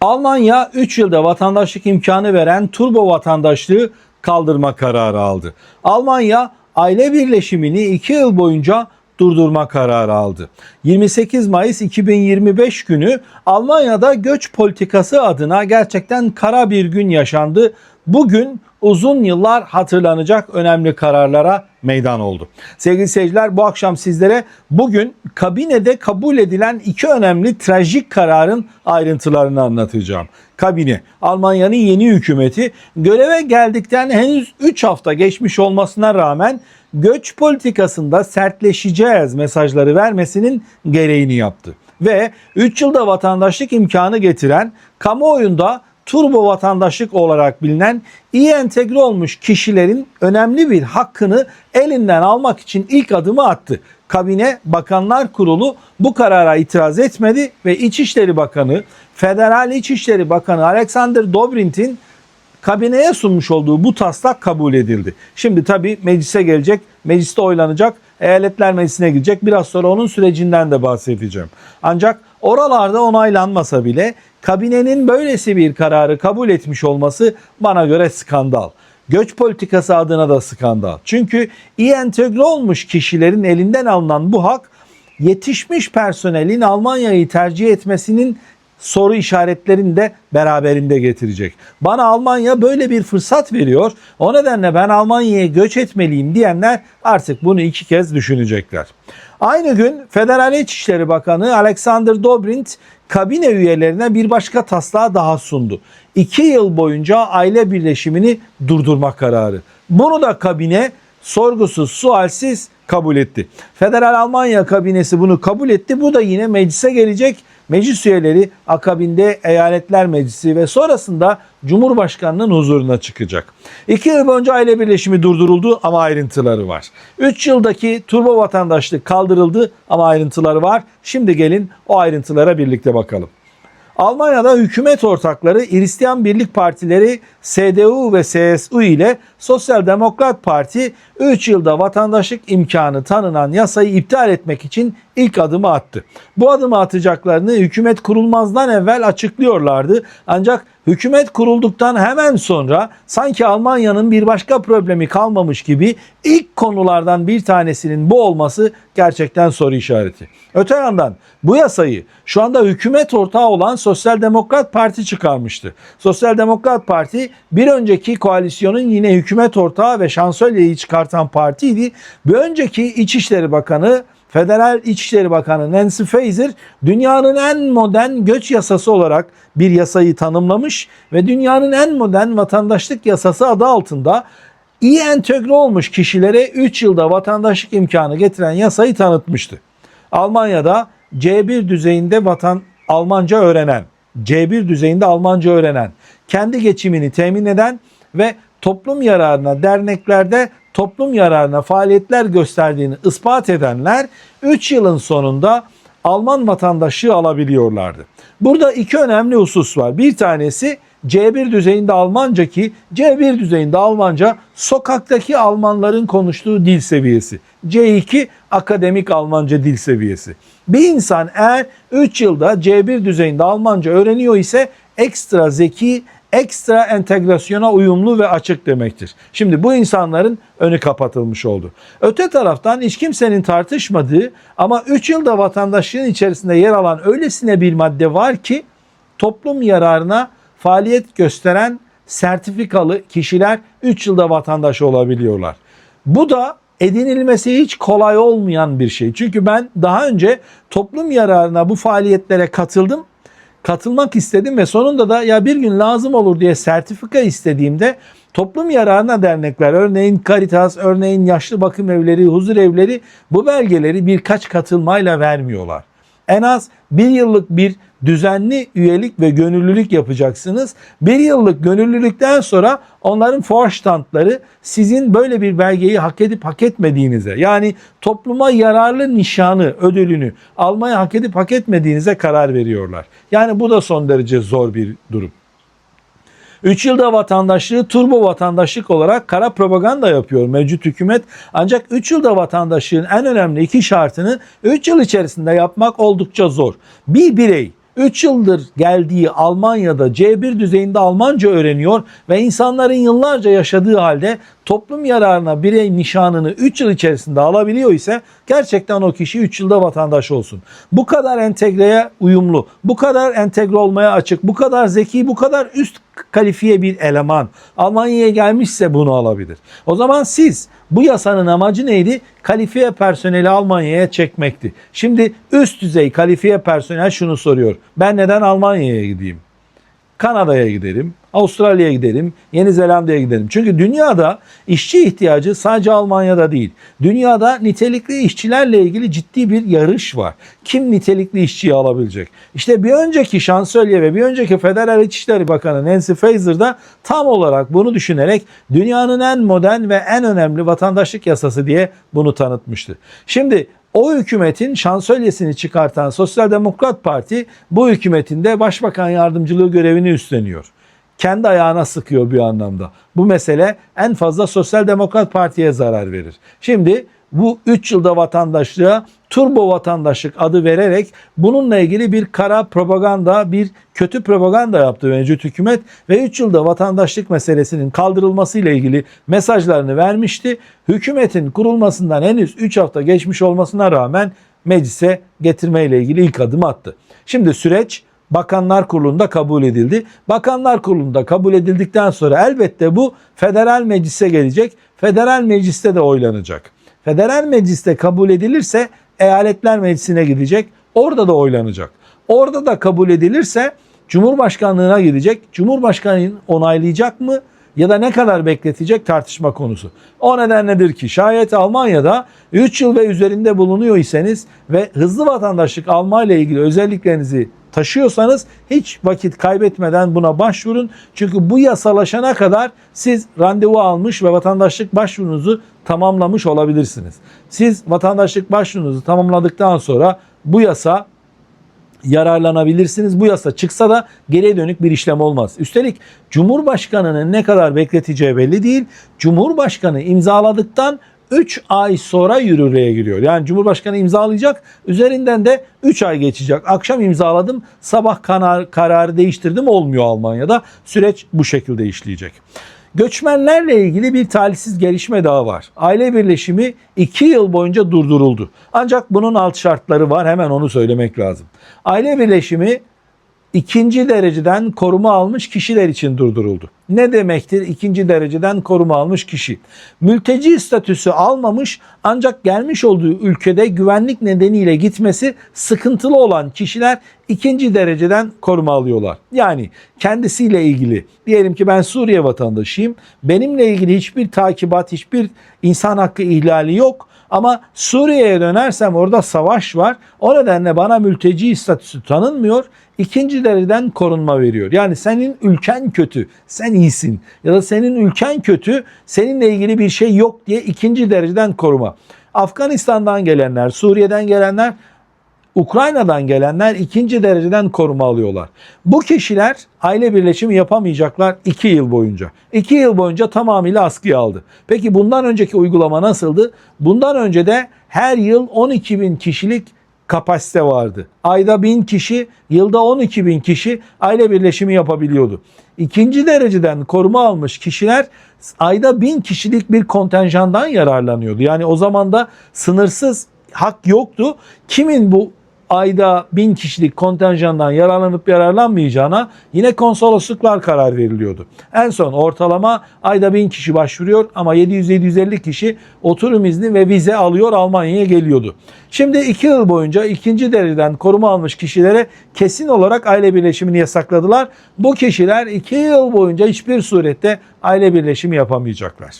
Almanya 3 yılda vatandaşlık imkanı veren turbo vatandaşlığı kaldırma kararı aldı. Almanya aile birleşimini 2 yıl boyunca durdurma kararı aldı. 28 Mayıs 2025 günü Almanya'da göç politikası adına gerçekten kara bir gün yaşandı. Bugün uzun yıllar hatırlanacak önemli kararlara meydan oldu. Sevgili seyirciler bu akşam sizlere bugün kabinede kabul edilen iki önemli trajik kararın ayrıntılarını anlatacağım. Kabine, Almanya'nın yeni hükümeti göreve geldikten henüz 3 hafta geçmiş olmasına rağmen göç politikasında sertleşeceğiz mesajları vermesinin gereğini yaptı. Ve 3 yılda vatandaşlık imkanı getiren kamuoyunda turbo vatandaşlık olarak bilinen iyi entegre olmuş kişilerin önemli bir hakkını elinden almak için ilk adımı attı. Kabine Bakanlar Kurulu bu karara itiraz etmedi ve İçişleri Bakanı, Federal İçişleri Bakanı Alexander Dobrint'in kabineye sunmuş olduğu bu taslak kabul edildi. Şimdi tabii meclise gelecek, mecliste oylanacak, eyaletler meclisine gidecek. Biraz sonra onun sürecinden de bahsedeceğim. Ancak oralarda onaylanmasa bile kabinenin böylesi bir kararı kabul etmiş olması bana göre skandal. Göç politikası adına da skandal. Çünkü iyi entegre olmuş kişilerin elinden alınan bu hak yetişmiş personelin Almanya'yı tercih etmesinin soru işaretlerini de beraberinde getirecek. Bana Almanya böyle bir fırsat veriyor. O nedenle ben Almanya'ya göç etmeliyim diyenler artık bunu iki kez düşünecekler. Aynı gün Federal İçişleri Bakanı Alexander Dobrindt kabine üyelerine bir başka taslağı daha sundu. İki yıl boyunca aile birleşimini durdurma kararı. Bunu da kabine sorgusuz sualsiz kabul etti. Federal Almanya kabinesi bunu kabul etti. Bu da yine meclise gelecek. Meclis üyeleri akabinde eyaletler meclisi ve sonrasında Cumhurbaşkanı'nın huzuruna çıkacak. İki yıl boyunca aile birleşimi durduruldu ama ayrıntıları var. Üç yıldaki turbo vatandaşlık kaldırıldı ama ayrıntıları var. Şimdi gelin o ayrıntılara birlikte bakalım. Almanya'da hükümet ortakları Hristiyan Birlik Partileri CDU ve CSU ile Sosyal Demokrat Parti 3 yılda vatandaşlık imkanı tanınan yasayı iptal etmek için ilk adımı attı. Bu adımı atacaklarını hükümet kurulmazdan evvel açıklıyorlardı. Ancak hükümet kurulduktan hemen sonra sanki Almanya'nın bir başka problemi kalmamış gibi ilk konulardan bir tanesinin bu olması gerçekten soru işareti. Öte yandan bu yasayı şu anda hükümet ortağı olan Sosyal Demokrat Parti çıkarmıştı. Sosyal Demokrat Parti bir önceki koalisyonun yine hükümet ortağı ve şansölyeyi çıkartan partiydi. Bir önceki İçişleri Bakanı Federal İçişleri Bakanı Nancy Faeser dünyanın en modern göç yasası olarak bir yasayı tanımlamış ve dünyanın en modern vatandaşlık yasası adı altında iyi entegre olmuş kişilere 3 yılda vatandaşlık imkanı getiren yasayı tanıtmıştı. Almanya'da C1 düzeyinde vatan Almanca öğrenen, C1 düzeyinde Almanca öğrenen, kendi geçimini temin eden ve toplum yararına derneklerde toplum yararına faaliyetler gösterdiğini ispat edenler 3 yılın sonunda Alman vatandaşlığı alabiliyorlardı. Burada iki önemli husus var. Bir tanesi C1 düzeyinde Almanca ki C1 düzeyinde Almanca sokaktaki Almanların konuştuğu dil seviyesi. C2 akademik Almanca dil seviyesi. Bir insan eğer 3 yılda C1 düzeyinde Almanca öğreniyor ise ekstra zeki, ekstra entegrasyona uyumlu ve açık demektir. Şimdi bu insanların önü kapatılmış oldu. Öte taraftan hiç kimsenin tartışmadığı ama 3 yılda vatandaşlığın içerisinde yer alan öylesine bir madde var ki toplum yararına faaliyet gösteren sertifikalı kişiler 3 yılda vatandaş olabiliyorlar. Bu da edinilmesi hiç kolay olmayan bir şey. Çünkü ben daha önce toplum yararına bu faaliyetlere katıldım. Katılmak istedim ve sonunda da ya bir gün lazım olur diye sertifika istediğimde toplum yararına dernekler örneğin Caritas, örneğin yaşlı bakım evleri, huzur evleri bu belgeleri birkaç katılmayla vermiyorlar. En az bir yıllık bir düzenli üyelik ve gönüllülük yapacaksınız. Bir yıllık gönüllülükten sonra onların forstandları sizin böyle bir belgeyi hak edip hak etmediğinize yani topluma yararlı nişanı, ödülünü almaya hak edip hak etmediğinize karar veriyorlar. Yani bu da son derece zor bir durum. 3 yılda vatandaşlığı turbo vatandaşlık olarak kara propaganda yapıyor mevcut hükümet. Ancak 3 yılda vatandaşlığın en önemli iki şartını 3 yıl içerisinde yapmak oldukça zor. Bir birey 3 yıldır geldiği Almanya'da C1 düzeyinde Almanca öğreniyor ve insanların yıllarca yaşadığı halde toplum yararına birey nişanını 3 yıl içerisinde alabiliyor ise gerçekten o kişi 3 yılda vatandaş olsun. Bu kadar entegreye uyumlu, bu kadar entegre olmaya açık, bu kadar zeki, bu kadar üst kalifiye bir eleman Almanya'ya gelmişse bunu alabilir. O zaman siz bu yasanın amacı neydi? Kalifiye personeli Almanya'ya çekmekti. Şimdi üst düzey kalifiye personel şunu soruyor. Ben neden Almanya'ya gideyim? Kanada'ya giderim, Avustralya'ya giderim, Yeni Zelanda'ya giderim. Çünkü dünyada işçi ihtiyacı sadece Almanya'da değil. Dünyada nitelikli işçilerle ilgili ciddi bir yarış var. Kim nitelikli işçiyi alabilecek? İşte bir önceki şansölye ve bir önceki Federal İçişleri Bakanı Nancy Faeser da tam olarak bunu düşünerek dünyanın en modern ve en önemli vatandaşlık yasası diye bunu tanıtmıştı. Şimdi o hükümetin şansölyesini çıkartan Sosyal Demokrat Parti bu hükümetin de başbakan yardımcılığı görevini üstleniyor. Kendi ayağına sıkıyor bir anlamda. Bu mesele en fazla Sosyal Demokrat Parti'ye zarar verir. Şimdi bu 3 yılda vatandaşlığa turbo vatandaşlık adı vererek bununla ilgili bir kara propaganda, bir kötü propaganda yaptı mevcut hükümet ve 3 yılda vatandaşlık meselesinin kaldırılması ile ilgili mesajlarını vermişti. Hükümetin kurulmasından henüz 3 hafta geçmiş olmasına rağmen meclise getirme ile ilgili ilk adım attı. Şimdi süreç Bakanlar Kurulu'nda kabul edildi. Bakanlar Kurulu'nda kabul edildikten sonra elbette bu federal meclise gelecek. Federal mecliste de oylanacak. Federal mecliste kabul edilirse eyaletler meclisine gidecek. Orada da oylanacak. Orada da kabul edilirse Cumhurbaşkanlığına gidecek. Cumhurbaşkanı onaylayacak mı ya da ne kadar bekletecek tartışma konusu. O nedenledir ki şayet Almanya'da 3 yıl ve üzerinde bulunuyor iseniz ve hızlı vatandaşlık alma ile ilgili özelliklerinizi taşıyorsanız hiç vakit kaybetmeden buna başvurun. Çünkü bu yasalaşana kadar siz randevu almış ve vatandaşlık başvurunuzu tamamlamış olabilirsiniz. Siz vatandaşlık başvurunuzu tamamladıktan sonra bu yasa yararlanabilirsiniz. Bu yasa çıksa da geriye dönük bir işlem olmaz. Üstelik Cumhurbaşkanı'nın ne kadar bekleteceği belli değil. Cumhurbaşkanı imzaladıktan 3 ay sonra yürürlüğe giriyor. Yani Cumhurbaşkanı imzalayacak üzerinden de 3 ay geçecek. Akşam imzaladım sabah karar, kararı değiştirdim olmuyor Almanya'da. Süreç bu şekilde işleyecek. Göçmenlerle ilgili bir talihsiz gelişme daha var. Aile birleşimi 2 yıl boyunca durduruldu. Ancak bunun alt şartları var hemen onu söylemek lazım. Aile birleşimi ikinci dereceden koruma almış kişiler için durduruldu. Ne demektir ikinci dereceden koruma almış kişi? Mülteci statüsü almamış ancak gelmiş olduğu ülkede güvenlik nedeniyle gitmesi sıkıntılı olan kişiler ikinci dereceden koruma alıyorlar. Yani kendisiyle ilgili diyelim ki ben Suriye vatandaşıyım. Benimle ilgili hiçbir takibat, hiçbir insan hakkı ihlali yok. Ama Suriye'ye dönersem orada savaş var. O nedenle bana mülteci statüsü tanınmıyor. İkinci dereceden korunma veriyor. Yani senin ülken kötü, sen iyisin. Ya da senin ülken kötü, seninle ilgili bir şey yok diye ikinci dereceden koruma. Afganistan'dan gelenler, Suriye'den gelenler Ukrayna'dan gelenler ikinci dereceden koruma alıyorlar. Bu kişiler aile birleşimi yapamayacaklar 2 yıl boyunca. 2 yıl boyunca tamamıyla askıya aldı. Peki bundan önceki uygulama nasıldı? Bundan önce de her yıl 12 bin kişilik kapasite vardı. Ayda 1000 kişi, yılda 12 bin kişi aile birleşimi yapabiliyordu. İkinci dereceden koruma almış kişiler ayda 1000 kişilik bir kontenjandan yararlanıyordu. Yani o zaman da sınırsız hak yoktu. Kimin bu ayda bin kişilik kontenjandan yararlanıp yararlanmayacağına yine konsolosluklar karar veriliyordu. En son ortalama ayda bin kişi başvuruyor ama 700-750 kişi oturum izni ve vize alıyor Almanya'ya geliyordu. Şimdi iki yıl boyunca ikinci dereceden koruma almış kişilere kesin olarak aile birleşimini yasakladılar. Bu kişiler iki yıl boyunca hiçbir surette aile birleşimi yapamayacaklar.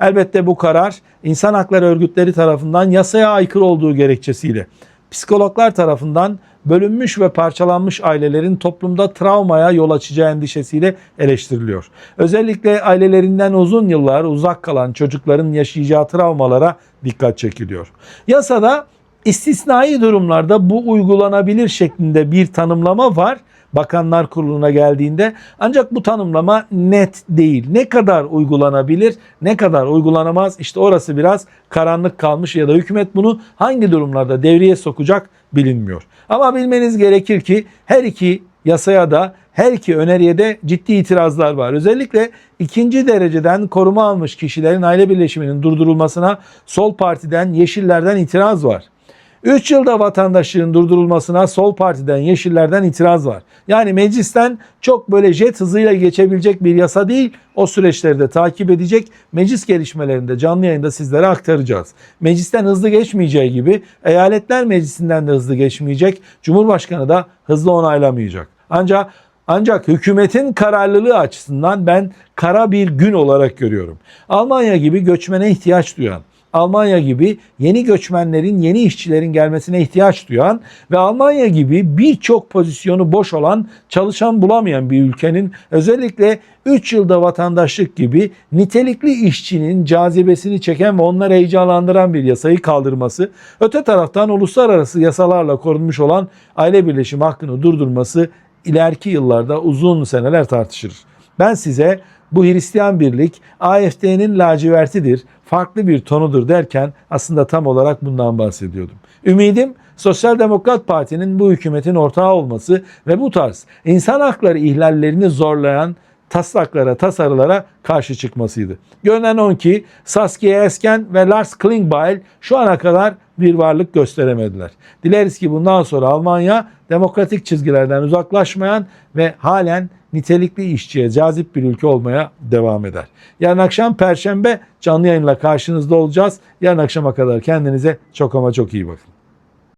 Elbette bu karar insan hakları örgütleri tarafından yasaya aykırı olduğu gerekçesiyle psikologlar tarafından bölünmüş ve parçalanmış ailelerin toplumda travmaya yol açacağı endişesiyle eleştiriliyor. Özellikle ailelerinden uzun yıllar uzak kalan çocukların yaşayacağı travmalara dikkat çekiliyor. Yasada istisnai durumlarda bu uygulanabilir şeklinde bir tanımlama var. Bakanlar Kurulu'na geldiğinde ancak bu tanımlama net değil. Ne kadar uygulanabilir, ne kadar uygulanamaz işte orası biraz karanlık kalmış ya da hükümet bunu hangi durumlarda devreye sokacak bilinmiyor. Ama bilmeniz gerekir ki her iki yasaya da her iki öneriye de ciddi itirazlar var. Özellikle ikinci dereceden koruma almış kişilerin aile birleşiminin durdurulmasına Sol Parti'den, Yeşillerden itiraz var. 3 yılda vatandaşlığın durdurulmasına Sol Parti'den, Yeşillerden itiraz var. Yani meclisten çok böyle jet hızıyla geçebilecek bir yasa değil. O süreçleri de takip edecek. Meclis gelişmelerinde canlı yayında sizlere aktaracağız. Meclisten hızlı geçmeyeceği gibi eyaletler meclisinden de hızlı geçmeyecek. Cumhurbaşkanı da hızlı onaylamayacak. Ancak ancak hükümetin kararlılığı açısından ben kara bir gün olarak görüyorum. Almanya gibi göçmene ihtiyaç duyan, Almanya gibi yeni göçmenlerin, yeni işçilerin gelmesine ihtiyaç duyan ve Almanya gibi birçok pozisyonu boş olan, çalışan bulamayan bir ülkenin özellikle 3 yılda vatandaşlık gibi nitelikli işçinin cazibesini çeken ve onları heyecanlandıran bir yasayı kaldırması, öte taraftan uluslararası yasalarla korunmuş olan aile birleşimi hakkını durdurması ileriki yıllarda uzun seneler tartışılır. Ben size bu Hristiyan birlik AFD'nin lacivertidir, farklı bir tonudur derken aslında tam olarak bundan bahsediyordum. Ümidim Sosyal Demokrat Parti'nin bu hükümetin ortağı olması ve bu tarz insan hakları ihlallerini zorlayan taslaklara, tasarılara karşı çıkmasıydı. Görünen o ki Saskia Esken ve Lars Klingbeil şu ana kadar bir varlık gösteremediler. Dileriz ki bundan sonra Almanya demokratik çizgilerden uzaklaşmayan ve halen nitelikli işçiye cazip bir ülke olmaya devam eder. Yarın akşam Perşembe canlı yayınla karşınızda olacağız. Yarın akşama kadar kendinize çok ama çok iyi bakın.